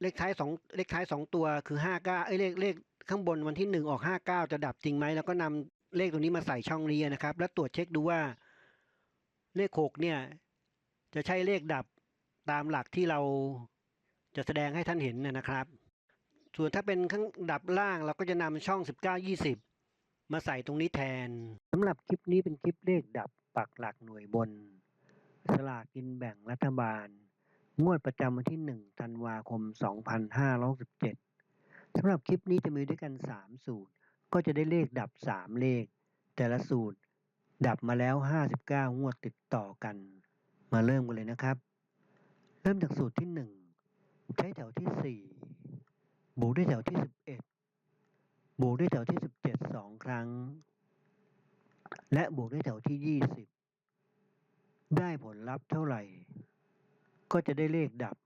เลขท้ายสองเลขท้ายสองตัวคือห้าเก้าเอ้ยเลขเลขข้างบนวันที่หนึ่งออกห้าเก้าจะดับจริงไหมแล้วก็นำเลขตัวนี้มาใส่ช่องนี้นะครับ แล้วตรวจเช็คดูว่า เลขหกเนี่ย จะใช่เลขดับตามหลักที่เราจะแสดงให้ท่านเห็นนะนะครับ ส่วนถ้าเป็นข้างดับล่างเราก็จะนำช่อง 19 20 มาใส่ตรงนี้แทนสำหรับคลิปนี้เป็นคลิปเลขดับปักหลักหน่วยบน สลากกินแบ่งรัฐบาล งวดประจำวันที่ 1 ธันวาคม 2567สำหรับคลิปนี้จะมีด้วยกัน 3 สูตร ก็จะได้เลขดับ 3 เลข แต่ละสูตรดับมาแล้ว 59 งวดติดต่อกัน มาเริ่มกันเลยนะครับ เริ่มจากสูตรที่ 1 ใช้แถวที่ 4 บวกด้วยแถวที่ 11 บวกด้วยแถวที่ 17 2 ครั้ง และบวกด้วยแถวที่ 20 ได้ผลลัพธ์เท่าไหร่ ก็จะได้เลขดับ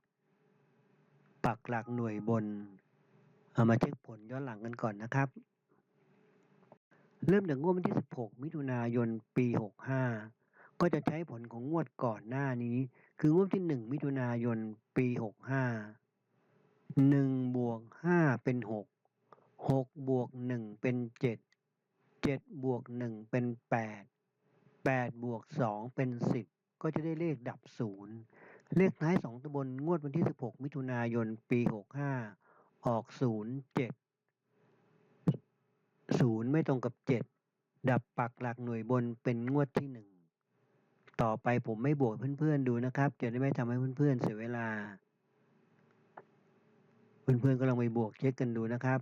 ปักหลักหน่วยบน เอามาเช็คผลย้อนหลังกันก่อนนะครับ เริ่มจากงวดวันที่ 16 มิถุนายน ปี 65 ก็จะใช้ผลของงวดก่อนหน้านี้ คืองวดที่ 1 มิถุนายน ปี 65 1บวก5เป็น 6 6บวก1เป็น 7 7บวก1เป็น 8 8บวก2เป็น 10 ก็จะได้เลขดับ 0 เลขท้าย2ตัวบนงวดวันที่ 16 มิถุนายน ปี 65 ออก 0 7 0 ไม่ตรงกับ 7 ดับปักหลักหน่วยบนเป็นงวดที่ 1 ต่อไปผมไม่บวกเพื่อนๆดูนะครับ จะได้ไม่ทำให้เพื่อนๆเสียเวลา เพื่อนๆก็ลองไปบวกเช็คกันดูนะครับ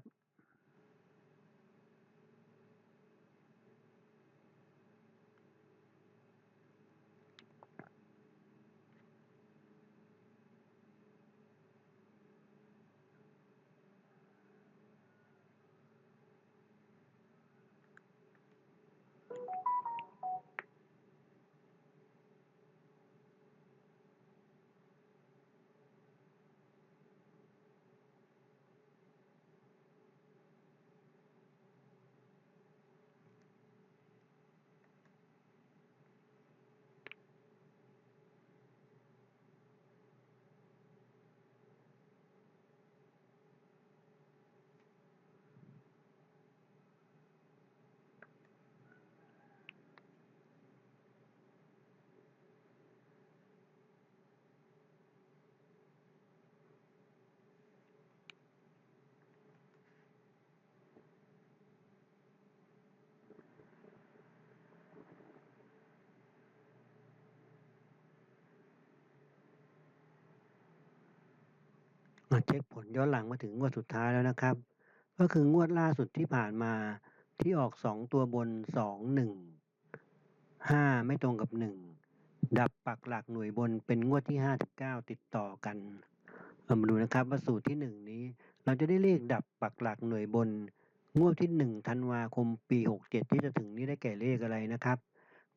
มาเช็คผลย้อนหลังมาถึงงวดสุดท้ายแล้วนะครับ ก็คืองวดล่าสุดที่ผ่านมาที่ออกสองตัวบนสองหนึ่งห้าไม่ตรงกับหนึ่งดับปักหลักหน่วยบนเป็นงวดที่ห้าเก้าติดต่อกันเรามาดูนะครับว่าสูตรที่หนึ่งนี้ เราจะได้เลขดับปักหลักหน่วยบน งวดที่หนึ่งธันวาคมปีหกเจ็ดที่จะถึงนี้ได้แก่เลขอะไรนะครับ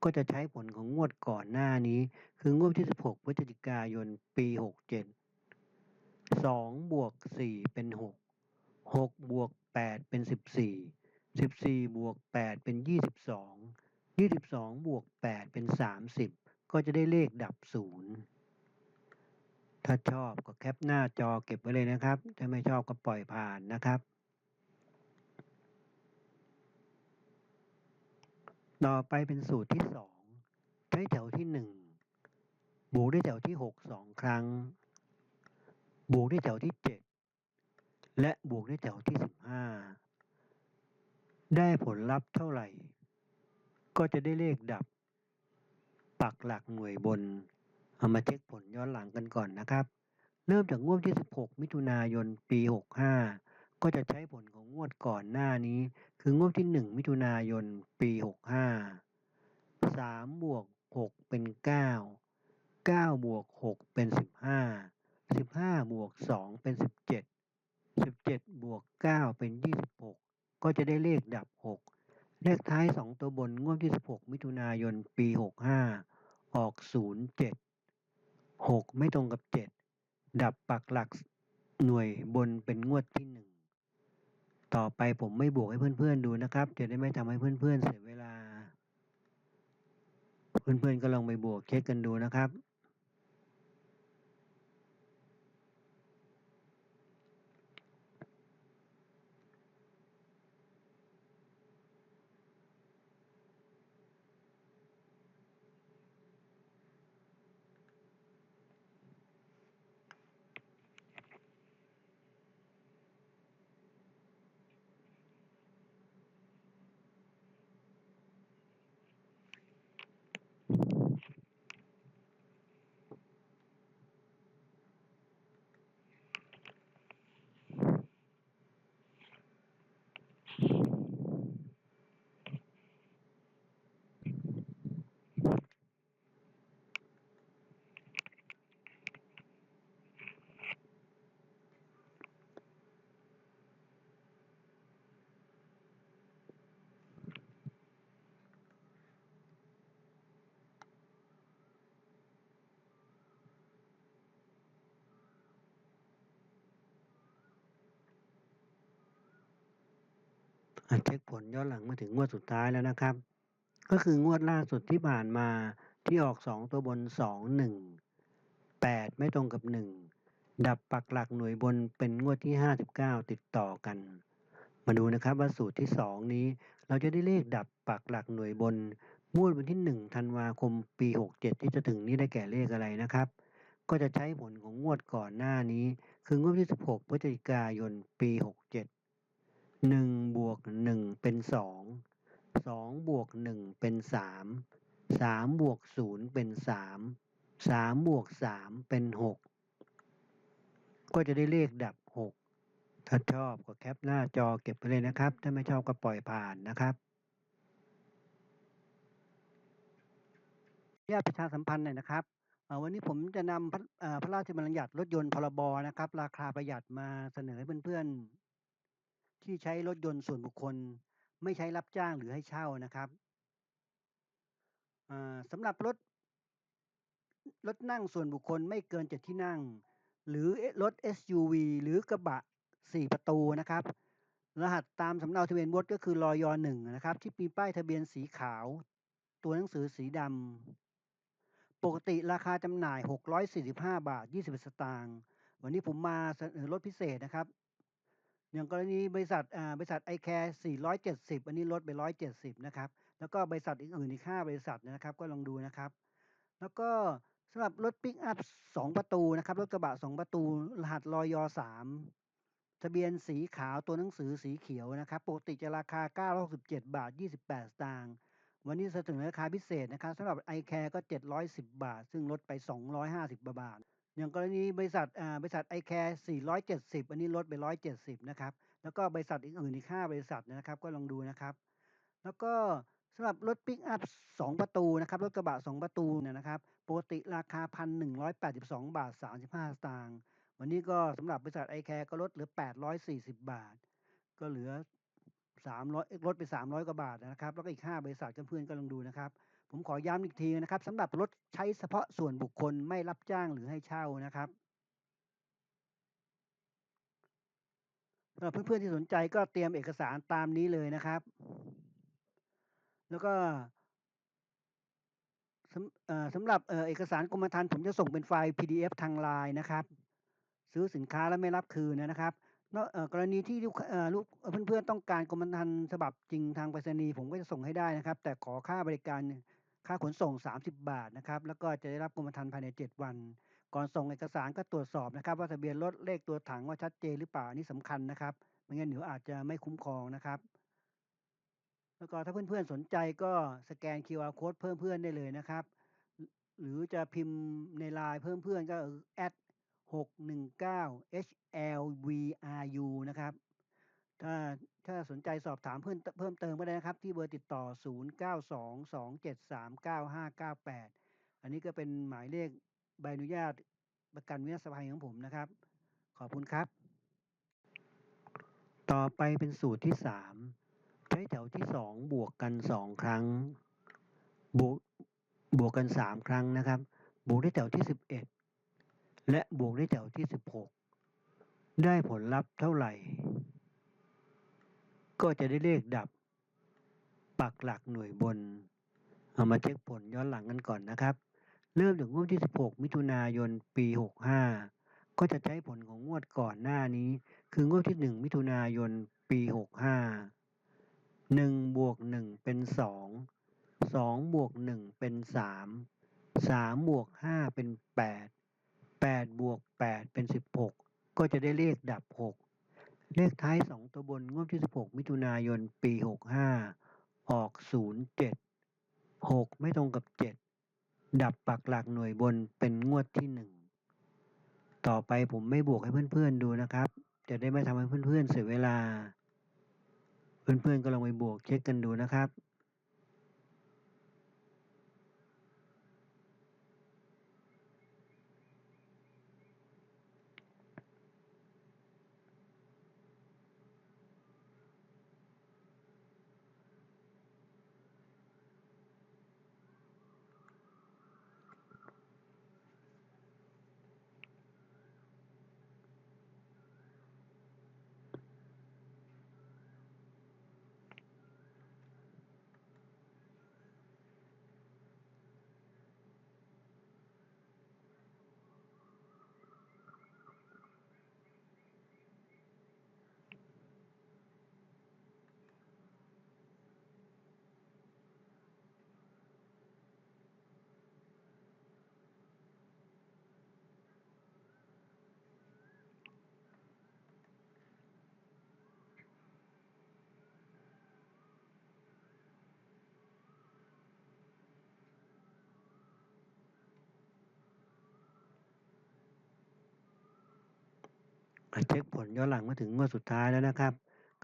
ก็จะใช้ผลของงวดก่อนหน้านี้ คืองวดที่สิบหกพฤศจิกายนปีหกเจ็ด สองบวกสี่เป็นหกหกบวกแปดเป็นสิบสี่สิบสี่บวกแปดเป็นยี่สิบสองยี่สิบสองบวกแปดเป็นสามสิบก็จะได้เลขดับศูนย์ถ้าชอบก็แคปหน้าจอเก็บไว้เลยนะครับ ถ้าไม่ชอบก็ปล่อยผ่านนะครับ ต่อไปเป็นสูตรที่สองใช้แถวที่หนึ่งบวกด้วยแถวที่หกสองครั้ง บวกด้วยแถวที่เจ็ดและบวกด้วยแถวที่สิบห้าได้ผลลัพธ์เท่าไหร่ ก็จะได้เลขดับ ปักหลักหน่วยบน เอามาเช็คผลย้อนหลังกันก่อนนะครับ เริ่มจากงวดที่ 16 มิถุนายน ปี 65 ก็จะใช้ผลของงวดก่อนหน้านี้ คืองวดที่ 1 มิถุนายน ปี 65 3 บวก 6 เป็น 9 9 บวก 6 เป็น 15 15บวก2เป็น17 17บวก9เป็น26ก็จะได้เลขดับ6เลขท้าย2ตัวบนงวดที่16มิถุนายนปี65ออก07 6ไม่ตรงกับ7ดับปักหลักหน่วยบนเป็นงวดที่1ต่อไปผมไม่บวกให้เพื่อนๆดูนะครับ จะได้ไม่ทำให้เพื่อนๆเสียเวลา เพื่อนๆก็ลองไปบวกเช็คกันดูนะครับ เช็คผลย้อนหลังมาถึงงวดสุดท้ายแล้วนะครับ ก็คืองวดล่าสุดที่ผ่านมาที่ออกสองตัวบนสองหนึ่งแปดไม่ตรงกับหนึ่งดับปักหลักหน่วยบนเป็นงวดที่ห้าสิบเก้าติดต่อกัน มาดูนะครับว่าสูตรที่สองนี้ เราจะได้เลขดับปักหลักหน่วยบนงวดวันที่หนึ่งธันวาคมปีหกเจ็ดที่จะถึงนี้ได้แก่เลขอะไรนะครับ ก็จะใช้ผลของงวดก่อนหน้านี้ คืองวดที่สิบหกพฤศจิกายนปีหกเจ็ด หนึ่งบวกหนึ่งเป็นสองสองบวกหนึ่งเป็นสามสามบวกศูนย์เป็นสามสามบวกสามเป็นหกก็จะได้เลขดับหกถ้าชอบก็แคปหน้าจอเก็บไปเลยนะครับ ถ้าไม่ชอบก็ปล่อยผ่านนะครับญาตประชาสัมพันธ์หน่อยนะครับวันนี้ผมจะนำพระพระราชบัญญัติรถยนต์พรบนะครับ ราคาประหยัดมาเสนอให้เพื่อนๆ ที่ใช้รถยนต์ส่วนบุคคล ไม่ใช้รับจ้างหรือให้เช่านะครับสำหรับรถรถนั่งส่วนบุคคลไม่เกินเจ็ดที่นั่ง หรือรถ SUV หรือกระบะสี่ประตูนะครับ รหัสตามสำเนาทะเบียนรถก็คือรอยหนึ่งนะครับ ที่มีป้ายทะเบียนสีขาว ตัวหนังสือสีดำปกติราคาจำหน่าย 645 บาท 20 สตางค์วันนี้ผมมาเสนอลดพิเศษนะครับ อย่างกรณีบริษัทบริษัท i c a r e 470 อันนี้ลดไป 170 นะครับ แล้วก็บริษัทอื่นๆอีก 5 บริษัทนะครับ ก็ลองดูนะครับ แล้วก็สำหรับรถปิกอัพ 2 ประตูนะครับ รถกระบะ 2 ประตู รหัสรอยอ3ทะเบียนสีขาวตัวหนังสือสีเขียวนะครับ ปกติจะราคา 967 บาท 28 สตางค์ วันนี้เสนอราคาพิเศษนะครับสำหรับ i c a r e ก็ 710 บาท ซึ่งลดไป 250 บาท อย่างกรณีบริษัท อ่า บริษัทไอแคร์470 อันนี้ลดไป 170 นะครับ แล้วก็บริษัทอื่นๆอีก 5 บริษัทนะครับ ก็ลองดูนะครับ แล้วก็สำหรับรถปิกอัพ 2 ประตูนะครับ รถกระบะ 2 ประตูเนี่ยนะครับ ปกติราคา 1,182 บาท 35 สตางค์ วันนี้ก็สำหรับบริษัทไอแคร์ก็ลดเหลือ 840 บาท ก็เหลือ 300ลดไป 300 กว่าบาทนะครับ แล้วก็อีก 5 บริษัทเพื่อนๆก็ลองดูนะครับ ผมขอย้ำอีกทีนะครับสำหรับรถใช้เฉพาะส่วนบุคคลไม่รับจ้างหรือให้เช่านะครับสำหรับเพื่อนๆที่สนใจก็เตรียมเอกสารตามนี้เลยนะครับ แล้วก็สำหรับเอกสารกรมธรรม์ผมจะส่งเป็นไฟล์ PDF ทางไลน์นะครับ ซื้อสินค้าแล้วไม่รับคืนนะครับกรณีที่ลูกเพื่อนๆต้องการกรมธรรม์ฉบับจริงทางไปรษณีย์ผมก็จะส่งให้ได้นะครับ แต่ขอค่าบริการ ค่าขนส่ง 30 บาทนะครับ แล้วก็จะได้รับกรมธรรม์ภายใน 7 วัน ก่อนส่งเอกสารก็ตรวจสอบนะครับ ว่าทะเบียนรถเลขตัวถังว่าชัดเจนหรือเปล่าอันนี้สำคัญนะครับไม่งั้นเดี๋ยวอาจจะไม่คุ้มครองนะครับ แล้วก็ถ้าเพื่อนๆสนใจก็สแกน QR code เพิ่มเพื่อนได้เลยนะครับ หรือจะพิมพ์ในไลน์เพิ่มเพื่อนก็แอด619 HLVRU นะครับ ถ้าถ้าสนใจสอบถามเพิ่มเพิ่มเติมก็ได้นะครับ ที่เบอร์ติดต่อ 0922739598 อันนี้ก็เป็นหมายเลขใบอนุญาตประกันวินาศภัยของผมนะครับ ขอบคุณครับ ต่อไปเป็นสูตรที่ 3 ใช้แถวที่ 2 บวกกัน 2 ครั้ง บวกบวกกัน 3 ครั้งนะครับ บวกได้แถวที่ 11 และบวกได้แถวที่ 16 ได้ผลลัพธ์เท่าไหร่ ก็จะได้เลขดับ ปักหลักหน่วยบน เอามาเช็คผลย้อนหลังกันก่อนนะครับ เริ่มจากงวดที่ 16 มิถุนายนปี 65 ก็จะใช้ผลของงวดก่อนหน้านี้ คืองวดที่ 1 มิถุนายนปี 65 1บวก1เป็น 2 2บวก1เป็น 3 3บวก5เป็น 8 8บวก8เป็น 16 ก็จะได้เลขดับ 6 เลขท้ายสองตัวบนงวดที่สิบหกมิถุนายนปีหกห้าออกศูนย์เจ็ดหกไม่ตรงกับเจ็ดดับปักหลักหน่วยบนเป็นงวดที่หนึ่งต่อไปผมไม่บวกให้เพื่อนๆดูนะครับ จะได้ไม่ทำให้เพื่อนๆเสียเวลา เพื่อนๆก็ลองไปบวกเช็คกันดูนะครับ เช็คผลย้อนหลังมาถึงงวดสุดท้ายแล้วนะครับ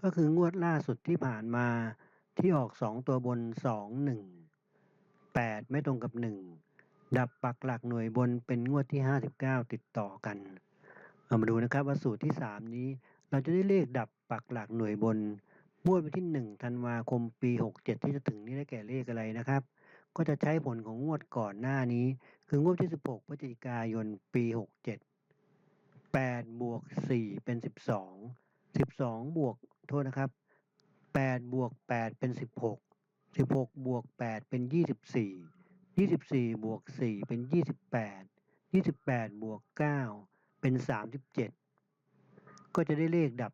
ก็คืองวดล่าสุดที่ผ่านมาที่ออก 2 ตัวบน 2 1 8 ไม่ตรงกับ 1 ดับปักหลักหน่วยบนเป็นงวดที่ 59 ติดต่อกัน เอามาดูนะครับว่าสูตรที่ 3 นี้เราจะได้เลขดับปักหลักหน่วยบนงวดวันที่1ธันวาคมปี 67 ที่จะถึงนี้ได้แก่เลขอะไรนะครับ ก็จะใช้ผลของงวดก่อนหน้านี้ คืองวดที่ 16พฤศจิกายนปี 67 8 บวก 4 เป็น 12 12 บวก โทษนะครับ 8 บวก 8 เป็น 16 16 บวก 8 เป็น 24 24 บวก 4 เป็น 28 28 บวก 9 เป็น 37 ก็จะได้เลขดับ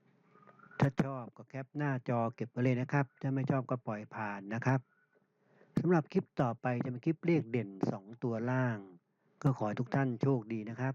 7 ถ้าชอบก็แคปหน้าจอเก็บไว้เลยนะครับ ถ้าไม่ชอบก็ปล่อยผ่านนะครับสำหรับคลิปต่อไปจะเป็นคลิปเลขเด่น 2 ตัวล่าง ก็ขอให้ทุกท่านโชคดีนะครับ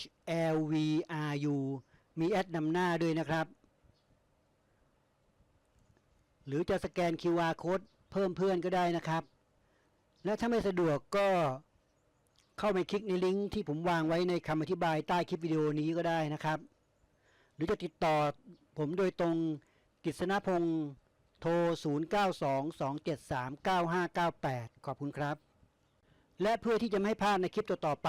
HLVRU มีแอดนำหน้าด้วยนะครับ หรือจะสแกน QR code เพิ่มเพื่อนก็ได้นะครับ และถ้าไม่สะดวกก็เข้าไปคลิกในลิงก์ที่ผมวางไว้ในคำอธิบายใต้คลิปวิดีโอนี้ก็ได้นะครับ หรือจะติดต่อผมโดยตรงกิษณพงศ์โทร 0922739598 ขอบคุณครับ และเพื่อที่จะไม่พลาดในคลิปต่อๆไป